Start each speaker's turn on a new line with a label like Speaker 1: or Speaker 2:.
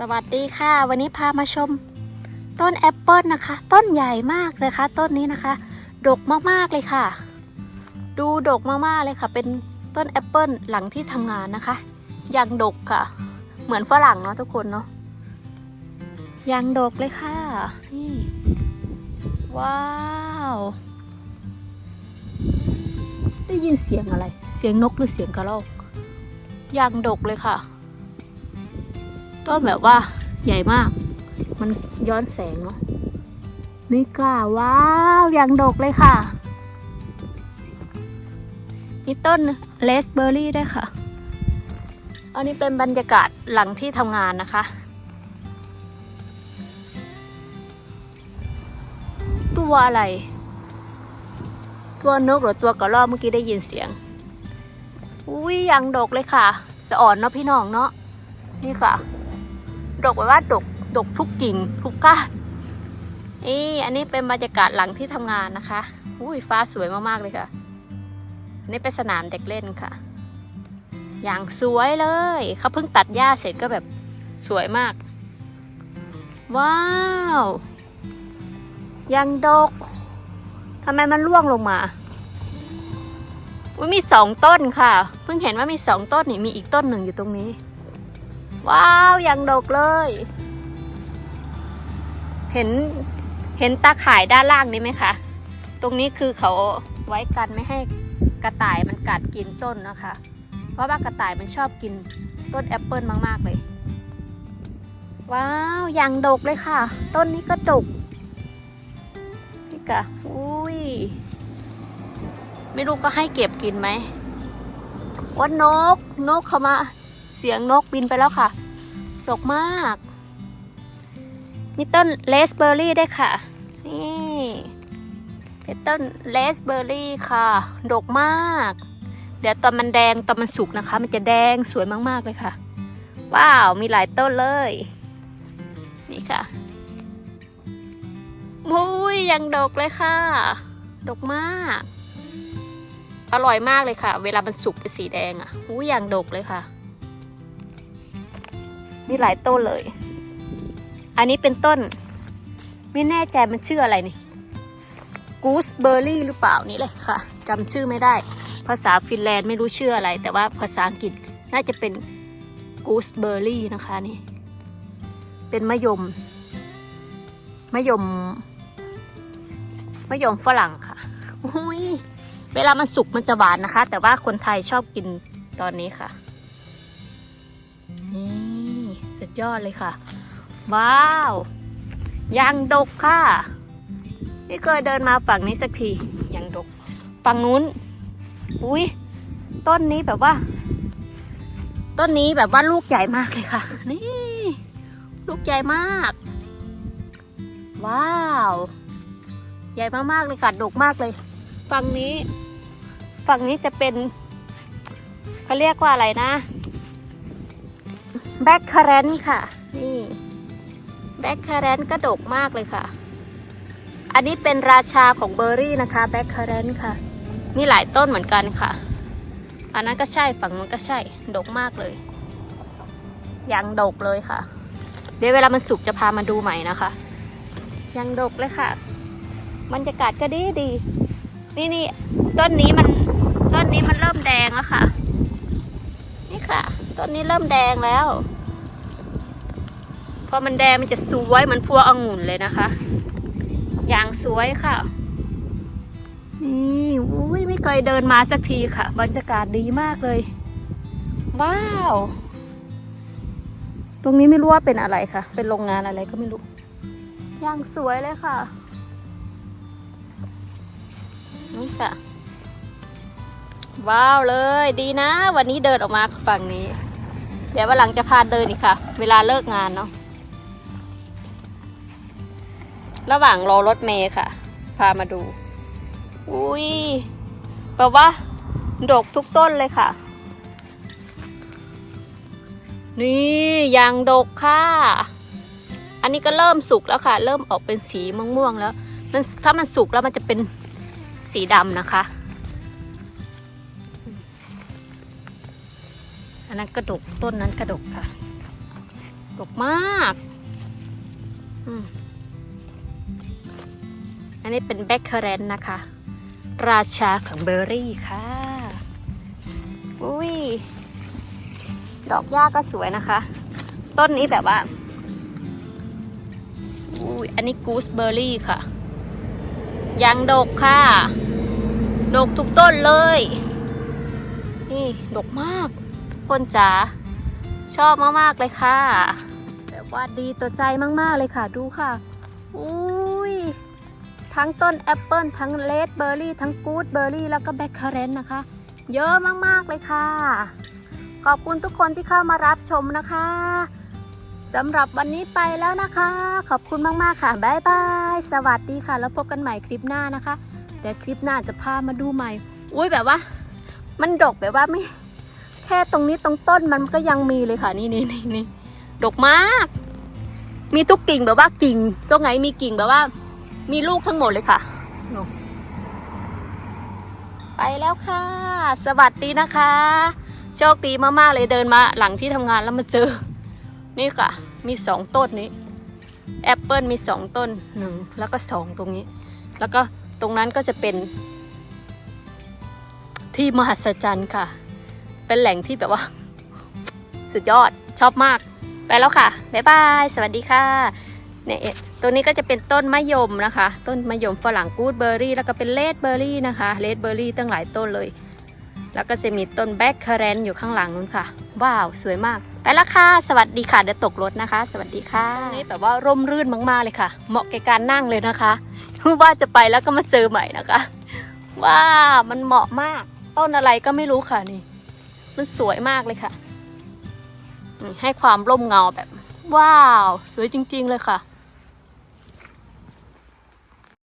Speaker 1: สวัสดีค่ะ วันนี้พามาชม ต้นแอปเปิลนะคะ ต้นใหญ่มากเลยค่ะ ต้นนี้นะคะ ดกมากๆเลยค่ะ ดูดกมากๆเลยค่ะ เป็นต้นแอปเปิลหลังที่ทำงานนะคะยังดกค่ะ เหมือนฝรั่งเนาะทุกคนเนาะยังดกเลยค่ะนี่ว้าว ได้ยินเสียงอะไร เสียงนกหรือเสียงกระรอกยังดกเลยค่ะ ต้นแบบว่าใหญ่มาก มันย้อนแสงเนาะนี่ค่ะว้าวยังดกเลยค่ะนี่ต้นเลสเบอร์รี่ด้วยค่ะ อันนี้เป็นบรรยากาศหลังที่ทำงานนะคะตัวอะไร ตัวนกหรือตัวกระรอกเมื่อกี้ได้ยินเสียง อุ้ยยังดกเลยค่ะ สะอ่อนเนาะพี่น้องเนาะนี่ค่ะ ดกแบบว่าดกดกทุกกิ่งทุกก้านนี่อันนี้เป็นบรรยากาศหลังที่ทำงานนะคะอุ้ยฟ้าสวยมากๆเลยค่ะนนี้เป็นสนามเด็กเล่นค่ะ อย่างสวยเลยเขาเพิ่งตัดหญ้าเสร็จก็แบบสวยมาก ว้าว ยังดกทำไมมันร่วงลงมาอุ้ยมีสองต้นค่ะ เพิ่งเห็นว่ามีสองต้นนี่มีอีกต้นหนึ่งอยู่ตรงนี้ ว้าวยังดกเลย เห็นเห็นตาข่ายด้านล่างนี้ไหมคะ ตรงนี้คือเขาไว้กันไม่ให้กระต่ายมันกัดกินต้นนะคะ เพราะว่ากระต่ายมันชอบกินต้นแอปเปิลมากๆเลย ว้าวยังดกเลยค่ะ ต้นนี้ก็ดกนี่กะอุ้ยไม่รู้ก็ให้เก็บกินไหมว่านก นกเขามา เสียงนกบินไปแล้วค่ะดกมากมีต้นเลสเบอร์รี่ด้วยค่ะ นี่เป็นต้นเลสเบอร์รี่ค่ะ ดกมาก เดี๋ยวตอนมันแดงตอนมันสุกนะคะ มันจะแดงสวยมากๆเลยค่ะ ว้าว มีหลายต้นเลย นี่ค่ะมุ้ยยังดกเลยค่ะ ดกมาก อร่อยมากเลยค่ะ เวลามันสุกเป็นสีแดงอะอุ้ยยังดกเลยค่ะ มีหลายต้นเลย อันนี้เป็นต้น ไม่แน่ใจมันชื่ออะไรนี่กูสเบอร์รี่หรือเปล่านี่เลยค่ะจำชื่อไม่ได้ ภาษาฟินแลนด์ไม่รู้ชื่ออะไร แต่ว่าภาษาอังกฤษน่าจะเป็นกูสเบอร์รี่นะคะนี่ เป็นมะยมมะยมมะยมฝรั่งค่ะอุ้ยเวลามันสุกมันจะหวานนะคะ แต่ว่าคนไทยชอบกินตอนนี้ค่ะ สุดยอดเลยค่ะ ว้าวยังดกค่ะ ไม่เคยเดินมาฝั่งนี้สักทียังดก ฝั่งนู้น อุ้ยต้นนี้แบบว่า ต้นนี้แบบว่าลูกใหญ่มากเลยค่ะ นี่ ลูกใหญ่มาก ว้าว ใหญ่มากๆเลยค่ะดกมากเลย ฝั่งนี้ ฝั่งนี้จะเป็นเขาเรียกว่าอะไรนะ แบ็คคาร์เรนค่ะ นี่แบ็คคาร์เรนก็ดกมากเลยค่ะ อันนี้เป็นราชาของเบอร์รี่นะคะแบ็คคาร์เรนค่ะ มีหลายต้นเหมือนกันค่ะ อันนั้นก็ใช่ฝั่งนู้นก็ใช่ ดกมากเลยยังดกเลยค่ะ เดี๋ยวเวลามันสุกจะพามาดูใหม่นะคะ ยังดกเลยค่ะบรรยากาศก็ดีดี นี่นี่ต้นนี้มันต้นนี้มันเริ่มแดงแล้วค่ะ นี่ค่ะ ต้นนี้เริ่มแดงแล้ว พอมันแดงมันจะสวยเหมือนพวงองุ่นเลยนะคะ อย่างสวยค่ะ นี่อุ้ยไม่เคยเดินมาสักทีค่ะบรรยากาศดีมากเลย ว้าว ตรงนี้ไม่รู้ว่าเป็นอะไรค่ะ เป็นโรงงานอะไรก็ไม่รู้ อย่างสวยเลยค่ะ นี่ค่ะว้าวเลยดีนะ วันนี้เดินออกมาฝั่งนี้ ดี๋ยววันหลังจะพาเดินอีกค่ะ เวลาเลิกงานเนาะระหว่างรอรถเมย์ค่ะ พามาดู อุ้ยแปลว่า ดกทุกต้นเลยค่ะ นี่ยางดกค่ะ อันนี้ก็เริ่มสุกแล้วค่ะ เริ่มออกเป็นสีม่วงๆแล้วมันถ้ามันสุกแล้วมันจะเป็นสีดำนะคะ อันนั้นกระดกต้นนั้นกระดกค่ะดกมากอืมอันนี้เป็นแบคเคอร์เรนนะคะ ราชาของเบอร์รี่ค่ะ อุ้ย ดอกหญ้าก็สวยนะคะ ต้นนี้แบบว่า อุ้ย อันนี้กูสเบอร์รี่ค่ะ ยังดกค่ะ ดกทุกต้นเลย นี่ ดกมากทุก คนจ๋าชอบมากๆเลยค่ะ แบบว่าดีต่อใจมากๆเลยค่ะ ดูค่ะ อุ้ยทั้งต้นแอปเปิลทั้งเลดเบอร์รี่ทั้งกูดเบอร์รี่แล้วก็แบคเคอร์เรนนะคะ เยอะมากๆเลยค่ะ ขอบคุณทุกคนที่เข้ามารับชมนะคะสำหรับวันนี้ไปแล้วนะคะ ขอบคุณมาก ๆ ค่ะ บ๊ายบาย สวัสดีค่ะ แล้วพบกันใหม่คลิปหน้านะคะ แต่คลิปหน้าจะพามาดูใหม่ อุ้ยแบบว่า มันดกแบบว่าไม่ แค่ตรงนี้ตรงต้นมันก็ยังมีเลยค่ะ นี่นี่นี่นี่ดกมาก มีทุกกิ่งแบบว่ากิ่งตรงไหนมีกิ่งแบบว่า มีลูกทั้งหมดเลยค่ะ ไปแล้วค่ะ สวัสดีนะคะ โชคดีมากๆเลยเดินมาหลังที่ทำงานแล้วมาเจอ นี่ค่ะ มีสองต้นนี้แอปเปิลมีสองต้นหนึ่งแล้วก็สองตรงนี้ แล้วก็ตรงนั้นก็จะเป็นที่มหัศจรรย์ค่ะ เป็นแหล่งที่แบบว่า สุดยอดชอบมาก ไปแล้วค่ะ บ๊ายบาย สวัสดีค่ะเนี่ยตัวนี้ก็จะเป็นต้นมะยมนะคะ ต้นมะยมฝรั่งกูดเบอร์รี่ แล้วก็เป็นเลดเบอร์รี่นะคะเลดเบอร์รี่ตั้งหลายต้นเลย แล้วก็จะมีต้นแบ็คเคร์เรนอยู่ข้างหลังนู้นค่ะ ว้าว สวยมาก ไปแล้วค่ะ สวัสดีค่ะ เดี๋ยวตกรถนะคะ สวัสดีค่ะตรงนี้แบบว่าร่มรื่นมากๆเลยค่ะ เหมาะแก่การนั่งเลยนะคะว่าจะไปแล้วก็มาเจอใหม่นะคะ ว้าวมันเหมาะมาก ต้นอะไรก็ไม่รู้ค่ะนี่ มันสวยมากเลยค่ะ ให้ความร่มเงาแบบ ว้าว สวยจริง ๆ เลยค่ะ